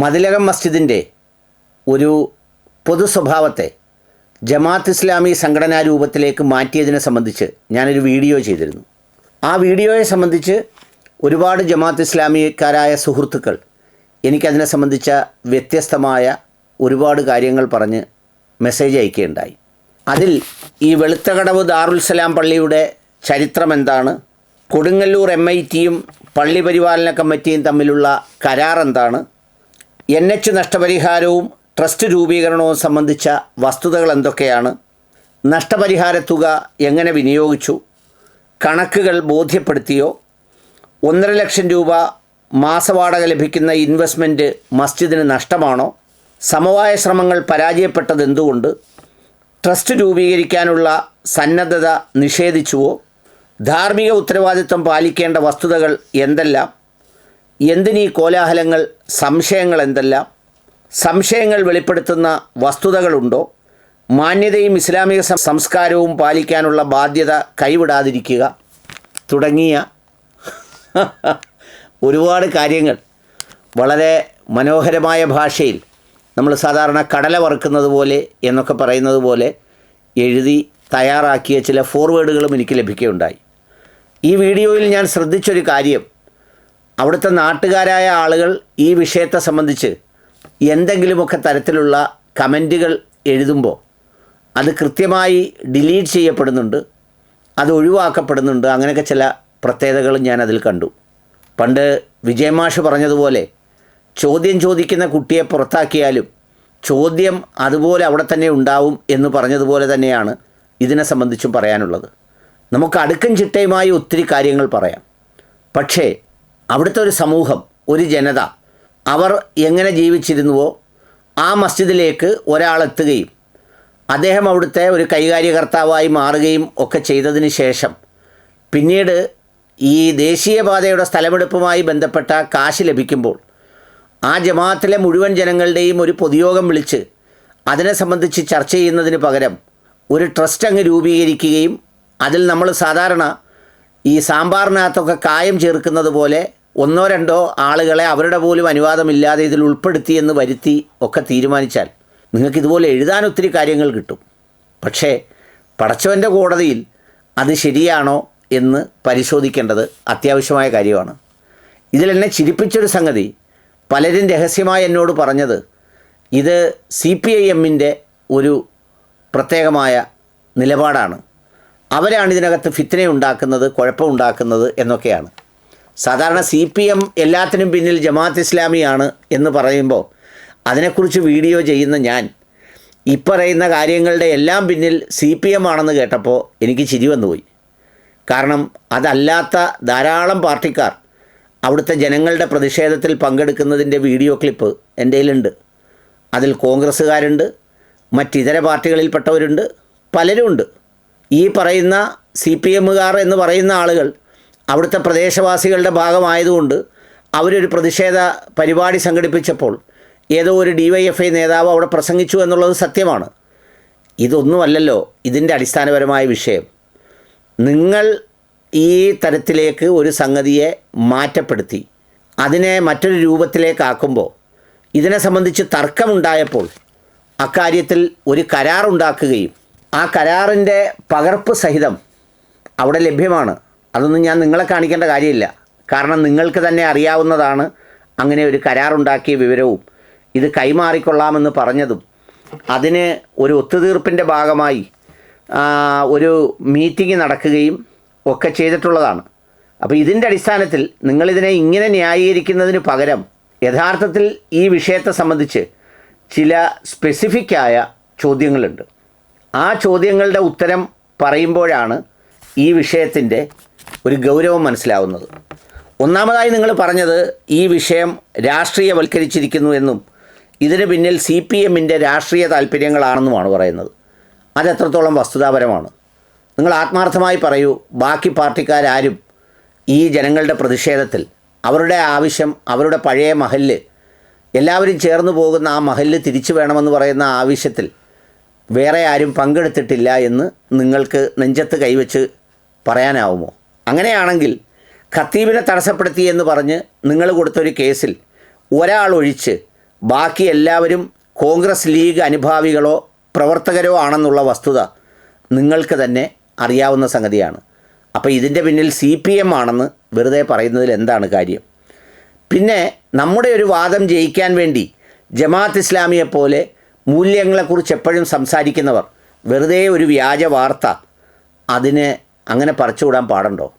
മതിലകം മസ്ജിദിന്റെ ഒരു പൊതു സ്വഭാവത്തെ ജമാഅത്ത് ഇസ്ലാമി സംഘടനാ രൂപത്തിലേക്ക് മാറ്റിയതിനെ സംബന്ധിച്ച് ഞാനൊരു വീഡിയോ ചെയ്തിരുന്നു. ആ വീഡിയോയെ സംബന്ധിച്ച് ഒരുപാട് ജമാഅത്ത് ഇസ്ലാമിക്കാരായ സുഹൃത്തുക്കൾ എനിക്കതിനെ സംബന്ധിച്ച വ്യത്യസ്തമായ ഒരുപാട് കാര്യങ്ങൾ പറഞ്ഞ് മെസ്സേജ് അയക്കുകയുണ്ടായി. അതിൽ ഈ വെളുത്തകടവ് ദാറുൽസലാം പള്ളിയുടെ ചരിത്രം എന്താണ് കൊടുങ്ങല്ലൂർ എം ഐ ടിയും പള്ളി പരിപാലന കമ്മിറ്റിയും തമ്മിലുള്ള കരാർ എന്താണ് എൻ എച്ച് നഷ്ടപരിഹാരവും ട്രസ്റ്റ് രൂപീകരണവും സംബന്ധിച്ച വസ്തുതകൾ എന്തൊക്കെയാണ്? നഷ്ടപരിഹാര തുക എങ്ങനെ വിനിയോഗിച്ചു? കണക്കുകൾ ബോധ്യപ്പെടുത്തിയോ? ഒന്നര ലക്ഷം രൂപ മാസവാടക ലഭിക്കുന്ന ഇൻവെസ്റ്റ്മെന്റ് മസ്ജിദിന് നഷ്ടമാണോ? സമവായ ശ്രമങ്ങൾ പരാജയപ്പെട്ടത് എന്തുകൊണ്ട്? ട്രസ്റ്റ് രൂപീകരിക്കാനുള്ള സന്നദ്ധത നിഷേധിച്ചുവോ? ധാർമ്മിക ഉത്തരവാദിത്വം പാലിക്കേണ്ട വസ്തുതകൾ എന്തെല്ലാം? എന്തിനീ കോലാഹലങ്ങൾ സംശയങ്ങൾ എന്തെല്ലാം സംശയങ്ങൾ വെളിപ്പെടുത്തുന്ന വസ്തുതകളുണ്ടോ? മാന്യതയും ഇസ്ലാമിക സംസ്കാരവും പാലിക്കാനുള്ള ബാധ്യത കൈവിടാതിരിക്കുക. തുടങ്ങിയ ഒരുപാട് കാര്യങ്ങൾ വളരെ മനോഹരമായ ഭാഷയിൽ നമ്മൾ സാധാരണ കടല വറുക്കുന്നത് പോലെ എന്നൊക്കെ പറയുന്നത് പോലെ എഴുതി തയ്യാറാക്കിയ ചില ഫോർവേഡുകളും എനിക്ക് ലഭിക്കുകയുണ്ടായി. ഈ വീഡിയോയിൽ ഞാൻ ശ്രദ്ധിച്ചൊരു കാര്യം അവിടുത്തെ നാട്ടുകാരായ ആളുകൾ ഈ വിഷയത്തെ സംബന്ധിച്ച് എന്തെങ്കിലുമൊക്കെ തരത്തിലുള്ള കമന്റുകൾ എഴുതുമ്പോൾ അത് കൃത്യമായി ഡിലീറ്റ് ചെയ്യപ്പെടുന്നുണ്ട് അത് ഒഴിവാക്കപ്പെടുന്നുണ്ട്. അങ്ങനെയൊക്കെ ചില പ്രത്യേകതകളും ഞാൻ അതിൽ കണ്ടു. പണ്ട് വിജയമാഷ് പറഞ്ഞതുപോലെ ചോദ്യം ചോദിക്കുന്ന കുട്ടിയെ പുറത്താക്കിയാലും ചോദ്യം അതുപോലെ അവിടെ തന്നെ ഉണ്ടാവും എന്ന് പറഞ്ഞതുപോലെ തന്നെയാണ് ഇതിനെ സംബന്ധിച്ചും പറയാനുള്ളത്. നമുക്ക് അടുക്കും ചിട്ടയുമായി ഒത്തിരി കാര്യങ്ങൾ പറയാം. പക്ഷേ അവിടുത്തെ ഒരു സമൂഹം ഒരു ജനത അവർ എങ്ങനെ ജീവിച്ചിരുന്നുവോ ആ മസ്ജിദിലേക്ക് ഒരാളെത്തുകയും അദ്ദേഹം അവിടുത്തെ ഒരു കൈകാര്യകർത്താവായി മാറുകയും ഒക്കെ ചെയ്തതിന് ശേഷം പിന്നീട് ഈ ദേശീയപാതയുടെ സ്ഥലമെടുപ്പുമായി ബന്ധപ്പെട്ട കാശ് ലഭിക്കുമ്പോൾ ആ ജമാഅത്തിലെ മുഴുവൻ ജനങ്ങളുടെയും ഒരു പൊതുയോഗം വിളിച്ച് അതിനെ സംബന്ധിച്ച് ചർച്ച ചെയ്യുന്നതിന് പകരം ഒരു ട്രസ്റ്റ് അങ്ങ് രൂപീകരിക്കുകയും അതിൽ നമ്മൾ സാധാരണ ഈ സാമ്പാറിനകത്തൊക്കെ കായം ചേർക്കുന്നത് പോലെ ഒന്നോ രണ്ടോ ആളുകളെ അവരുടെ പോലും അനുവാദമില്ലാതെ ഇതിൽ ഉൾപ്പെടുത്തി എന്ന് വരുത്തി ഒക്കെ തീരുമാനിച്ചാൽ നിങ്ങൾക്ക് ഇതുപോലെ എഴുതാൻ ഒത്തിരി കാര്യങ്ങൾ കിട്ടും. പക്ഷേ പടച്ചവന്റെ കോടതിയിൽ അത് ശരിയാണോ എന്ന് പരിശോധിക്കേണ്ടത് അത്യാവശ്യമായ കാര്യമാണ്. ഇതിലെന്നെ ചിരിപ്പിച്ചൊരു സംഗതി പലരും രഹസ്യമായി എന്നോട് പറഞ്ഞത് ഇത് സി പി ഐ എമ്മിന്റെ ഒരു പ്രത്യേകമായ നിലപാടാണ്. അവരാണ് ഇതിനകത്ത് ഫിത്തനെ ഉണ്ടാക്കുന്നത് കുഴപ്പമുണ്ടാക്കുന്നത് എന്നൊക്കെയാണ്. സാധാരണ സി പി എം എല്ലാത്തിനും പിന്നിൽ ജമാഅത്ത് ഇസ്ലാമിയാണ് എന്ന് പറയുമ്പോൾ അതിനെക്കുറിച്ച് വീഡിയോ ചെയ്യുന്ന ഞാൻ ഈ പറയുന്ന കാര്യങ്ങളുടെ എല്ലാം പിന്നിൽ സി പി എം ആണെന്ന് കേട്ടപ്പോൾ എനിക്ക് ചിരി വന്നുപോയി. കാരണം അതല്ലാത്ത ധാരാളം പാർട്ടിക്കാർ അവിടുത്തെ ജനങ്ങളുടെ പ്രതിഷേധത്തിൽ പങ്കെടുക്കുന്നതിന്റെ വീഡിയോ ക്ലിപ്പ് എന്റെ കയ്യിലുണ്ട്. അതിൽ കോൺഗ്രസ്സുകാരുണ്ട് മറ്റിതര പാർട്ടികളിൽപ്പെട്ടവരുണ്ട് പലരുമുണ്ട്. ഈ പറയുന്ന സി പി എമ്മുകാർ എന്ന് പറയുന്ന ആളുകൾ അവിടുത്തെ പ്രദേശവാസികളുടെ ഭാഗമായതുകൊണ്ട് അവരൊരു പ്രതിഷേധ പരിപാടി സംഘടിപ്പിച്ചപ്പോൾ ഏതോ ഒരു ഡി വൈ എഫ് ഐ നേതാവ് അവിടെ പ്രസംഗിച്ചു എന്നുള്ളത് സത്യമാണ്. ഇതൊന്നുമല്ലല്ലോ ഇതിന്റെ അടിസ്ഥാനപരമായ വിഷയം. നിങ്ങൾ ഈ തരത്തിലേക്ക് ഒരു സംഗതിയെ മാറ്റപ്പെടുത്തി അതിനെ മറ്റൊരു രൂപത്തിലേക്കാക്കുമ്പോൾ ഇതിനെ സംബന്ധിച്ച് തർക്കമുണ്ടായപ്പോൾ അക്കാര്യത്തിൽ ഒരു കരാറുണ്ടാക്കുകയും ആ കരാറിന്റെ പകർപ്പ് സഹിതം അവിടെ ലഭ്യമാണ്. അതൊന്നും ഞാൻ നിങ്ങളെ കാണിക്കേണ്ട കാര്യമില്ല. കാരണം നിങ്ങൾക്ക് തന്നെ അറിയാവുന്നതാണ് അങ്ങനെ ഒരു കരാറുണ്ടാക്കിയ വിവരവും ഇത് കൈമാറിക്കൊള്ളാമെന്ന് പറഞ്ഞതും അതിന് ഒരു ഒത്തുതീർപ്പിന്റെ ഭാഗമായി ഒരു മീറ്റിംഗ് നടക്കുകയും ഒക്കെ ചെയ്തിട്ടുള്ളതാണ്. അപ്പോൾ ഇതിന്റെ അടിസ്ഥാനത്തിൽ നിങ്ങളിതിനെ ഇങ്ങനെ ന്യായീകരിക്കുന്നതിന് പകരം യഥാർത്ഥത്തിൽ ഈ വിഷയത്തെ സംബന്ധിച്ച് ചില സ്പെസിഫിക്കായ ചോദ്യങ്ങളുണ്ട്. ആ ചോദ്യങ്ങളുടെ ഉത്തരം പറയുമ്പോഴാണ് ഈ വിഷയത്തിന്റെ ഒരു ഗൗരവം മനസ്സിലാവുന്നത്. ഒന്നാമതായി നിങ്ങൾ പറഞ്ഞത് ഈ വിഷയം രാഷ്ട്രീയവൽക്കരിച്ചിരിക്കുന്നു എന്നും ഇതിന് പിന്നിൽ സി പി എമ്മിന്റെ രാഷ്ട്രീയ താല്പര്യങ്ങളാണെന്നുമാണ് പറയുന്നത്. അതെത്രത്തോളം വസ്തുതാപരമാണ്. നിങ്ങൾ ആത്മാർത്ഥമായി പറയൂ ബാക്കി പാർട്ടിക്കാരും ഈ ജനങ്ങളുടെ പ്രതിഷേധത്തിൽ അവരുടെ ആവശ്യം അവരുടെ പഴയ മഹല്ല് എല്ലാവരും ചേർന്ന് പോകുന്ന ആ മഹല്ല് തിരിച്ചു വേണമെന്ന് പറയുന്ന ആവശ്യത്തിൽ വേറെ ആരും പങ്കെടുത്തിട്ടില്ല എന്ന് നിങ്ങൾക്ക് നെഞ്ചത്ത് കൈവച്ച് പറയാനാവുമോ? അങ്ങനെയാണെങ്കിൽ ഖത്തീബിനെ തടസ്സപ്പെടുത്തി എന്ന് പറഞ്ഞ് നിങ്ങൾ കൊടുത്തൊരു കേസിൽ ഒരാൾ ഒഴിച്ച് ബാക്കി എല്ലാവരും കോൺഗ്രസ് ലീഗ് അനുഭാവികളോ പ്രവർത്തകരോ ആണെന്നുള്ള വസ്തുത നിങ്ങൾക്ക് തന്നെ അറിയാവുന്ന സംഗതിയാണ്. അപ്പോൾ ഇതിന്റെ പിന്നിൽ സി പി എം ആണെന്ന് വെറുതെ പറയുന്നതിൽ എന്താണ് കാര്യം? പിന്നെ നമ്മുടെ ഒരു വാദം ജയിക്കാൻ വേണ്ടി ജമാഅത്ത് ഇസ്ലാമിയെ പോലെ മൂല്യങ്ങളെക്കുറിച്ച് എപ്പോഴും സംസാരിക്കുന്നവർ വെറുതെ ഒരു വ്യാജ വാർത്ത അതിന് അങ്ങനെ പറിച്ചുവിടാൻ പാടുണ്ടോ?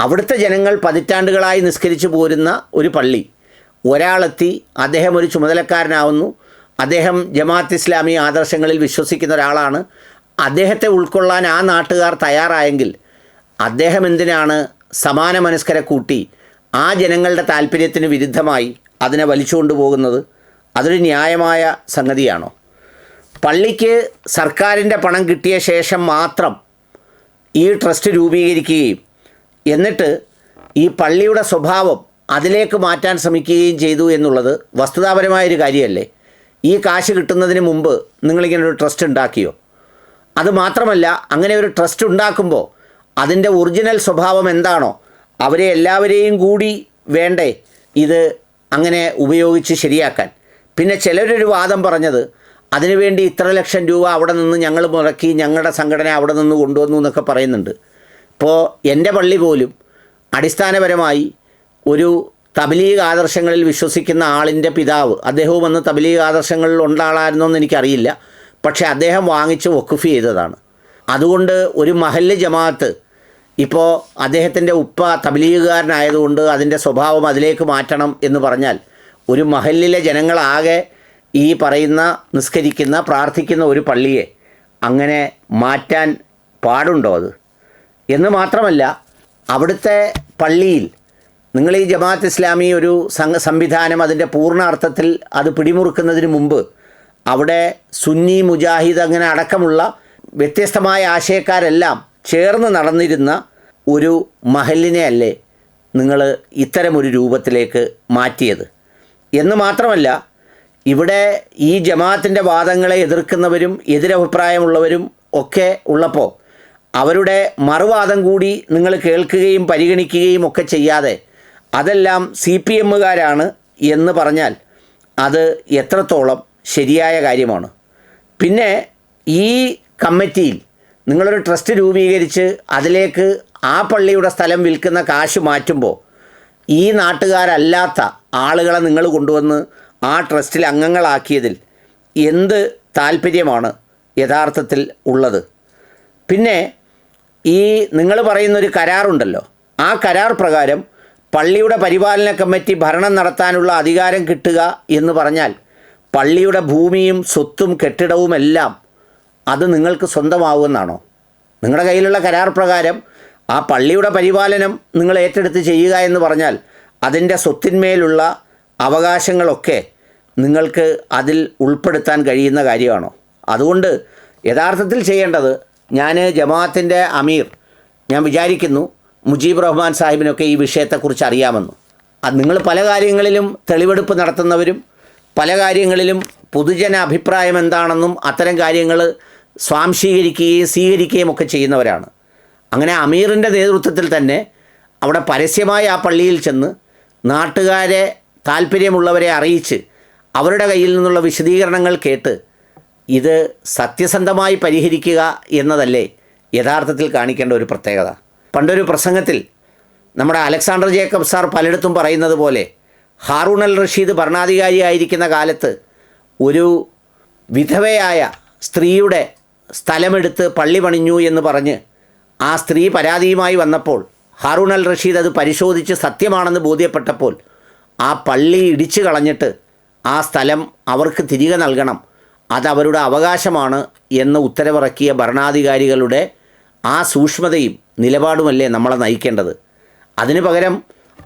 അവിടുത്തെ ജനങ്ങൾ പതിറ്റാണ്ടുകളായി നിസ്കരിച്ചു പോരുന്ന ഒരു പള്ളി. ഒരാളെത്തി അദ്ദേഹം ഒരു ചുമതലക്കാരനാവുന്നു. അദ്ദേഹം ജമാഅത്ത് ഇസ്ലാമി ആദർശങ്ങളിൽ വിശ്വസിക്കുന്ന ഒരാളാണ്. അദ്ദേഹത്തെ ഉൾക്കൊള്ളാൻ ആ നാട്ടുകാർ തയ്യാറായെങ്കിൽ അദ്ദേഹം എന്തിനാണ് സമാന മനസ്കരെ കൂട്ടി ആ ജനങ്ങളുടെ താല്പര്യത്തിന് വിരുദ്ധമായി അതിനെ വലിച്ചുകൊണ്ടുപോകുന്നത് അതൊരു ന്യായമായ സംഗതിയാണോ? പള്ളിക്ക് സർക്കാരിന്റെ പണം കിട്ടിയ ശേഷം മാത്രം ഈ ട്രസ്റ്റ് രൂപീകരിക്കുകയും എന്നിട്ട് ഈ പള്ളിയുടെ സ്വഭാവം അതിലേക്ക് മാറ്റാൻ ശ്രമിക്കുകയും ചെയ്തു എന്നുള്ളത് വസ്തുതാപരമായൊരു കാര്യമല്ലേ? ഈ കാശ് കിട്ടുന്നതിന് മുമ്പ് നിങ്ങളിങ്ങനെ ഒരു ട്രസ്റ്റ് ഉണ്ടാക്കിയോ? അത് മാത്രമല്ല അങ്ങനെ ഒരു ട്രസ്റ്റ് ഉണ്ടാക്കുമ്പോൾ അതിന്റെ ഒറിജിനൽ സ്വഭാവം എന്താണോ അവരെ എല്ലാവരെയും കൂടി വേണ്ടേ ഇത് അങ്ങനെ ഉപയോഗിച്ച് ശരിയാക്കാൻ? പിന്നെ ചിലരൊരു വാദം പറഞ്ഞത് അതിനുവേണ്ടി ഇത്ര ലക്ഷം രൂപ അവിടെ നിന്ന് ഞങ്ങൾ മുടക്കി ഞങ്ങളുടെ സംഘടന അവിടെ നിന്ന് കൊണ്ടുവന്നു എന്നൊക്കെ പറയുന്നുണ്ട്. ഇപ്പോൾ എന്റെ പള്ളി പോലും അടിസ്ഥാനപരമായി ഒരു തബലീഗ് ആദർശങ്ങളിൽ വിശ്വസിക്കുന്ന ആളിന്റെ പിതാവ് അദ്ദേഹവും അന്ന് തബലീഗ് ആദർശങ്ങളിൽ ഉണ്ടാളായിരുന്നോ എന്ന് എനിക്കറിയില്ല. പക്ഷേ അദ്ദേഹം വാങ്ങിച്ച് വക്കുഫ് ചെയ്തതാണ്. അതുകൊണ്ട് ഒരു മഹല്ല് ജമാഅത്ത് ഇപ്പോൾ അദ്ദേഹത്തിന്റെ ഉപ്പ തബലീഗുകാരനായതുകൊണ്ട് അതിന്റെ സ്വഭാവം അതിലേക്ക് മാറ്റണം എന്ന് പറഞ്ഞാൽ ഒരു മഹല്ലിലെ ജനങ്ങളാകെ ഈ പറയുന്ന നിസ്കരിക്കുന്ന പ്രാർത്ഥിക്കുന്ന ഒരു പള്ളിയെ അങ്ങനെ മാറ്റാൻ പാടുണ്ടോ അത്? എന്ന് മാത്രമല്ല അവിടുത്തെ പള്ളിയിൽ നിങ്ങൾ ഈ ജമാഅത്ത് ഇസ്ലാമി ഒരു സംഘ സംവിധാനം അതിന്റെ പൂർണ അർത്ഥത്തിൽ അത് പിടിമുറുക്കുന്നതിന് മുമ്പ് അവിടെ സുന്നി മുജാഹിദ് അങ്ങനെ അടക്കമുള്ള വ്യത്യസ്തമായ ആശയക്കാരെല്ലാം ചേർന്ന് നടന്നിരുന്ന ഒരു മഹലിനെ അല്ലേ നിങ്ങൾ ഇത്തരമൊരു രൂപത്തിലേക്ക് മാറ്റിയത്? എന്ന് മാത്രമല്ല ഇവിടെ ഈ ജമാഅത്തിന്റെ വാദങ്ങളെ എതിർക്കുന്നവരും എതിരഭിപ്രായമുള്ളവരും ഒക്കെ ഉള്ളപ്പോൾ അവരുടെ മറുവാദം കൂടി നിങ്ങൾ കേൾക്കുകയും പരിഗണിക്കുകയും ഒക്കെ ചെയ്യാതെ അതെല്ലാം സി പി എമ്മുകാരാണ് എന്ന് പറഞ്ഞാൽ അത് എത്രത്തോളം ശരിയായ കാര്യമാണ്. പിന്നെ ഈ കമ്മിറ്റിയിൽ നിങ്ങളൊരു ട്രസ്റ്റ് രൂപീകരിച്ച് അതിലേക്ക് ആ പള്ളിയുടെ സ്ഥലം വിൽക്കുന്ന കാശ് മാറ്റുമ്പോൾ ഈ നാട്ടുകാരല്ലാത്ത ആളുകളെ നിങ്ങൾ കൊണ്ടുവന്ന് ആ ട്രസ്റ്റിൽ അംഗങ്ങളാക്കിയതിൽ എന്ത് താല്പര്യമാണ് യഥാർത്ഥത്തിൽ ഉള്ളത്? പിന്നെ ഈ നിങ്ങൾ പറയുന്നൊരു കരാറുണ്ടല്ലോ. ആ കരാർ പ്രകാരം പള്ളിയുടെ പരിപാലന കമ്മിറ്റി ഭരണം നടത്താനുള്ള അധികാരം കിട്ടുക എന്ന് പറഞ്ഞാൽ പള്ളിയുടെ ഭൂമിയും സ്വത്തും കെട്ടിടവുമെല്ലാം അത് നിങ്ങൾക്ക് സ്വന്തമാവുമെന്നാണോ? നിങ്ങളുടെ കയ്യിലുള്ള കരാർ പ്രകാരം ആ പള്ളിയുടെ പരിപാലനം നിങ്ങൾ ഏറ്റെടുത്ത് ചെയ്യുക എന്ന് പറഞ്ഞാൽ അതിന്റെ സ്വത്തിന്മേലുള്ള അവകാശങ്ങളൊക്കെ നിങ്ങൾക്ക് അതിൽ ഉൾപ്പെടുത്താൻ കഴിയുന്ന കാര്യമാണോ? അതുകൊണ്ട് യഥാർത്ഥത്തിൽ ചെയ്യേണ്ടത് ഞാൻ ജമാഅത്തിന്റെ അമീർ. ഞാൻ വിചാരിക്കുന്നു മുജീബ് റഹ്മാൻ സാഹിബിനൊക്കെ ഈ വിഷയത്തെക്കുറിച്ച് അറിയാമെന്ന്. നിങ്ങൾ പല കാര്യങ്ങളിലും തെളിവെടുപ്പ് നടത്തുന്നവരും പല കാര്യങ്ങളിലും പൊതുജന അഭിപ്രായം എന്താണെന്നും അത്തരം കാര്യങ്ങൾ സ്വാംശീകരിക്കുകയും സ്വീകരിക്കുകയും ഒക്കെ ചെയ്യുന്നവരാണ്. അങ്ങനെ അമീറിന്റെ നേതൃത്വത്തിൽ തന്നെ അവിടെ പരസ്യമായി ആ പള്ളിയിൽ ചെന്ന് നാട്ടുകാരെ താല്പര്യമുള്ളവരെ അറിയിച്ച് അവരുടെ കയ്യിൽ നിന്നുള്ള വിശദീകരണങ്ങൾ കേട്ട് ഇത് സത്യസന്ധമായി പരിഹരിക്കുക എന്നതല്ലേ യഥാർത്ഥത്തിൽ കാണിക്കേണ്ട ഒരു പ്രത്യേകത. പണ്ടൊരു പ്രസംഗത്തിൽ നമ്മുടെ അലക്സാണ്ടർ ജേക്കബ് സാർ പലയിടത്തും പറയുന്നത് പോലെ ഹാറൂൺ അൽ റഷീദ് ഭരണാധികാരിയായിരിക്കുന്ന കാലത്ത് ഒരു വിധവയായ സ്ത്രീയുടെ സ്ഥലമെടുത്ത് പള്ളി പണിഞ്ഞു എന്ന് പറഞ്ഞ് ആ സ്ത്രീ പരാതിയുമായി വന്നപ്പോൾ ഹാറൂൺ അൽ റഷീദ് അത് പരിശോധിച്ച് സത്യമാണെന്ന് ബോധ്യപ്പെട്ടപ്പോൾ ആ പള്ളി ഇടിച്ചു കളഞ്ഞിട്ട് ആ സ്ഥലം അവർക്ക് തിരികെ നൽകണം. അതവരുടെ അവകാശമാണ് എന്ന് ഉത്തരവിറക്കിയ ഭരണാധികാരികളുടെ ആ സൂക്ഷ്മതയും നിലപാടുമല്ലേ നമ്മളെ നയിക്കേണ്ടത്. അതിന് പകരം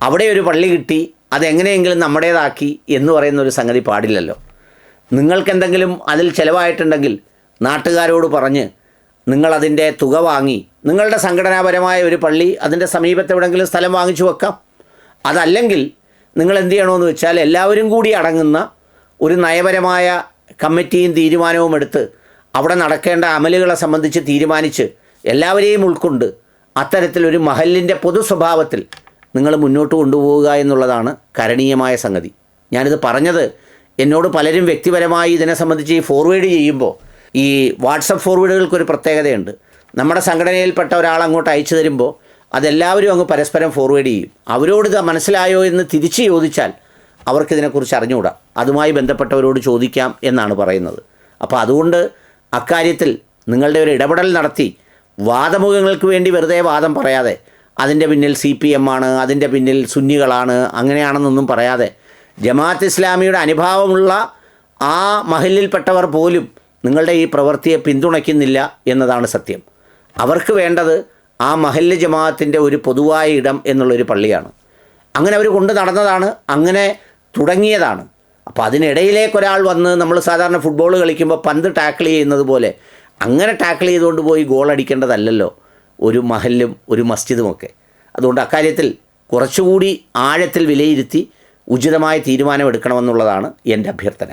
അവിടെ ഒരു പള്ളി കിട്ടി അതെങ്ങനെയെങ്കിലും നമ്മുടേതാക്കി എന്ന് പറയുന്ന ഒരു സംഗതി പാടില്ലല്ലോ. നിങ്ങൾക്കെന്തെങ്കിലും അതിൽ ചിലവായിട്ടുണ്ടെങ്കിൽ നാട്ടുകാരോട് പറഞ്ഞ് നിങ്ങളതിന്റെ തുക വാങ്ങി നിങ്ങളുടെ സംഘടനാപരമായ ഒരു പള്ളി അതിന്റെ സമീപത്തെവിടെങ്കിലും സ്ഥലം വാങ്ങിച്ചു വെക്കാം. അതല്ലെങ്കിൽ നിങ്ങൾ എന്ത് ചെയ്യണമെന്ന് വെച്ചാൽ എല്ലാവരും കൂടി അടങ്ങുന്ന ഒരു നയപരമായ കമ്മിറ്റിയും തീരുമാനവും എടുത്ത് അവിടെ നടക്കേണ്ട അമലുകളെ സംബന്ധിച്ച് തീരുമാനിച്ച് എല്ലാവരെയും ഉൾക്കൊണ്ട് അത്തരത്തിലൊരു മഹലിന്റെ പൊതു സ്വഭാവത്തിൽ നിങ്ങൾ മുന്നോട്ട് കൊണ്ടുപോവുക എന്നുള്ളതാണ് കരണീയമായ സംഗതി. ഞാനിത് പറഞ്ഞത് എന്നോട് പലരും വ്യക്തിപരമായി ഇതിനെ സംബന്ധിച്ച് ഈ ഫോർവേഡ് ചെയ്യുമ്പോൾ ഈ വാട്സപ്പ് ഫോർവേഡുകൾക്കൊരു പ്രത്യേകതയുണ്ട്. നമ്മുടെ സംഘടനയിൽപ്പെട്ട ഒരാൾ അങ്ങോട്ട് അയച്ചു തരുമ്പോൾ അതെല്ലാവരും അങ്ങ് പരസ്പരം ഫോർവേഡ് ചെയ്യും. അവരോട് ഇത് മനസ്സിലായോ എന്ന് തിരിച്ച് ചോദിച്ചാൽ അവർക്കിതിനെക്കുറിച്ച് അറിഞ്ഞുകൂടാ അതുമായി ബന്ധപ്പെട്ടവരോട് ചോദിക്കാം എന്നാണ് പറയുന്നത്. അപ്പോൾ അതുകൊണ്ട് അക്കാര്യത്തിൽ നിങ്ങളുടെ ഒരു ഇടപെടൽ നടത്തി വാദമുഖങ്ങൾക്ക് വേണ്ടി വെറുതെ വാദം പറയാതെ അതിന്റെ പിന്നിൽ സി പി എം ആണ് അതിന്റെ പിന്നിൽ സുന്നികളാണ് അങ്ങനെയാണെന്നൊന്നും പറയാതെ ജമാഅത്ത് ഇസ്ലാമിയുടെ അനുഭാവമുള്ള ആ മഹലിൽപ്പെട്ടവർ പോലും നിങ്ങളുടെ ഈ പ്രവൃത്തിയെ പിന്തുണയ്ക്കുന്നില്ല എന്നതാണ് സത്യം. അവർക്ക് വേണ്ടത് ആ മഹല്ല് ജമാഅത്തിന്റെ ഒരു പൊതുവായ ഇടം എന്നുള്ളൊരു പള്ളിയാണ്. അങ്ങനെ അവർ കൊണ്ട് നടന്നതാണ് അങ്ങനെ തുടങ്ങിയതാണ്. അപ്പോൾ അതിനിടയിലേക്ക് ഒരാൾ വന്ന് നമ്മൾ സാധാരണ ഫുട്ബോൾ കളിക്കുമ്പോൾ പന്ത് ടാക്കിൾ ചെയ്യുന്നത് പോലെ അങ്ങനെ ടാക്കിൾ ചെയ്തുകൊണ്ട് പോയി ഗോൾ അടിക്കേണ്ടതല്ലല്ലോ ഒരു മഹല്ലും ഒരു മസ്ജിദുമൊക്കെ അതുകൊണ്ട് അക്കാര്യത്തിൽ കുറച്ചുകൂടി ആഴത്തിൽ വിലയിരുത്തി ഉചിതമായ തീരുമാനമെടുക്കണമെന്നുള്ളതാണ് എന്റെ അഭ്യർത്ഥന.